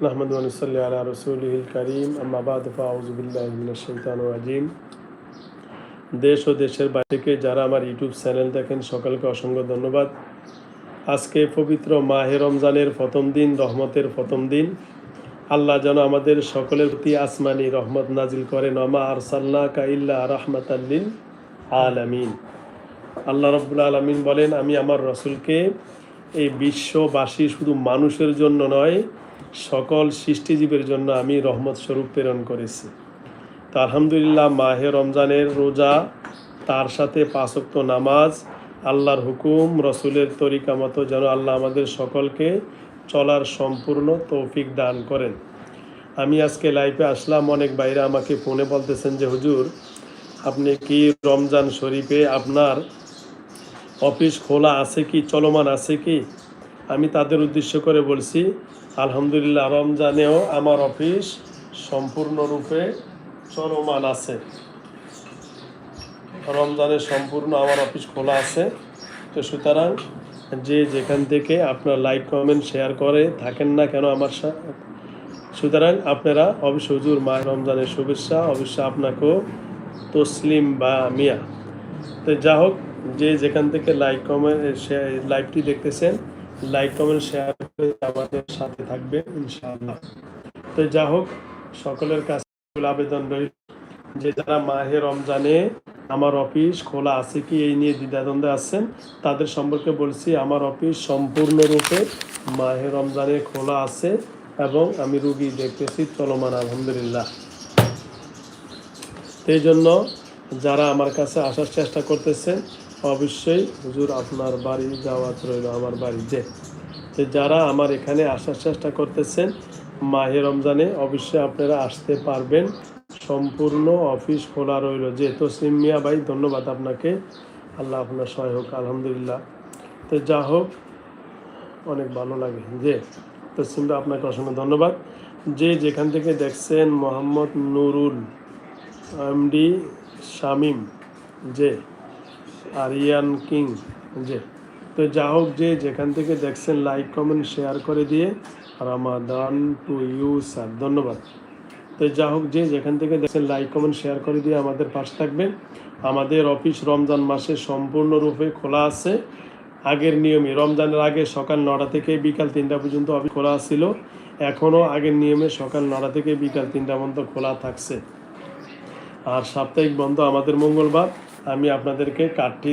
نحمد ونصلي على رسوله الكريم أما بعد فأعوذ بالله من الشيطان الرجيم দেশ ও দেশের বাইরে থেকে যারা আমার ইউটিউব চ্যানেল দেখেন সকলকে অসংখ্য ধন্যবাদ আজকে পবিত্র মাহে রমজানের প্রথম দিন রহমতের প্রথম দিন আল্লাহ যেন আমাদের সকলের প্রতি আসমানি রহমত নাজিল করেন আমা আরসাল্লা কাইল্লা রহমত আল্লিল আলামিন আল্লাহ রব্বুল আলমিন বলেন আমি আমার রসুলকে এই বিশ্ববাসী শুধু মানুষের জন্য নয় সকল সৃষ্টিজীবের জন্য আমি রহমত স্বরূপ প্রেরণ করেছি। তো আলহামদুলিল্লাহ মাহে রমজানের রোজা, তার সাথে পাঁচক্ত নামাজ, আল্লাহর হুকুম, রসুলের তরিকা মতো যেন আল্লাহ আমাদের সকলকে চলার সম্পূর্ণ তৌফিক দান করেন। আমি আজকে লাইফে আসলাম, অনেক বাইরে আমাকে ফোনে বলতেছেন যে, হুজুর, আপনি কি রমজান শরীফে আপনার অফিস খোলা আছে কি, চলমান আছে কি? আমি তাদের উদ্দেশ্য করে বলছি আলহামদুলিল্লাহ, রমজানেও আমার অফিস সম্পূর্ণরূপে চলমান আছে। রমজানে সম্পূর্ণ আমার অফিস খোলা আছে। তো সুতরাং যে যেখান থেকে আপনার লাইক, কমেন্ট, শেয়ার করে থাকেন না কেন আমার সাথে সুতরাং আপনারা অবশ্যই হুজুর মা রমজানের শুভেচ্ছা অবশ্যই আপনাকেও তসলিম বা মিয়া। তো যা হোক, যে যেখান থেকে লাইক, কমেন্ট লাইভটি দেখতেছেন, লাইক, কমেন্ট, শেয়ার আমাদের সাথে থাকবে, ইনশাআল্লাহ। তো যা হোক, সকলের কাছে আবেদন রইল। যে যারা মাহে রমজানে আমার অফিস খোলা আছে কি, এই নিয়ে দ্বিধাদ্বন্দ্বে আছেন, তাদের সম্পর্কে বলছি, আমার অফিস সম্পূর্ণরূপে মাহে রমজানে খোলা আছে এবং আমি রুগী দেখতেছি চলমান, আলহামদুলিল্লাহ। এই জন্য যারা আমার কাছে আসার চেষ্টা করতেছেন, অবশ্যই হুজুর আপনার বাড়ি যাওয়াত রইল, আমার বাড়ি যে তো যারা আমার এখানে আসার চেষ্টা করতেছেন, মাহে রমজানে অবশ্যই আপনারা আসতে পারবেন। সম্পূর্ণ অফিস খোলা রইল। যে তো সিমিয়া ভাই, ধন্যবাদ আপনাকে। আল্লাহ আপনার সহায় হোক, আলহামদুলিল্লাহ। তো যা হোক, অনেক ভালো লাগে। যে তো সিমরা আপনাকে অসংখ্য ধন্যবাদ। যে যেখান থেকে দেখছেন, মোহাম্মদ নুরুল এমডি শামিম, যে আরিয়ান কিং, যে তো যা হোক যে যেখান থেকে দেখছেন লাইক কমেন্ট শেয়ার করে দিয়ে রামাদান টু ইউ স্যার ধন্যবাদ। তো যা হোক যে যেখান থেকে দেখছেন লাইক কমেন্ট শেয়ার করে দিয়ে আমাদের পাশে থাকবেন। আমাদের অফিস রমজান মাসে সম্পূর্ণরূপে খোলা আছে। আগের নিয়মে, রমজানের আগে সকাল নটা থেকে বিকাল তিনটা পর্যন্ত অফিস খোলা ছিল। এখনও আগের নিয়মে সকাল নটা থেকে বিকাল তিনটা পর্যন্ত খোলা থাকছে। আর সাপ্তাহিক বন্ধ আমাদের মঙ্গলবার। আমি আপনাদেরকে কার্ডটি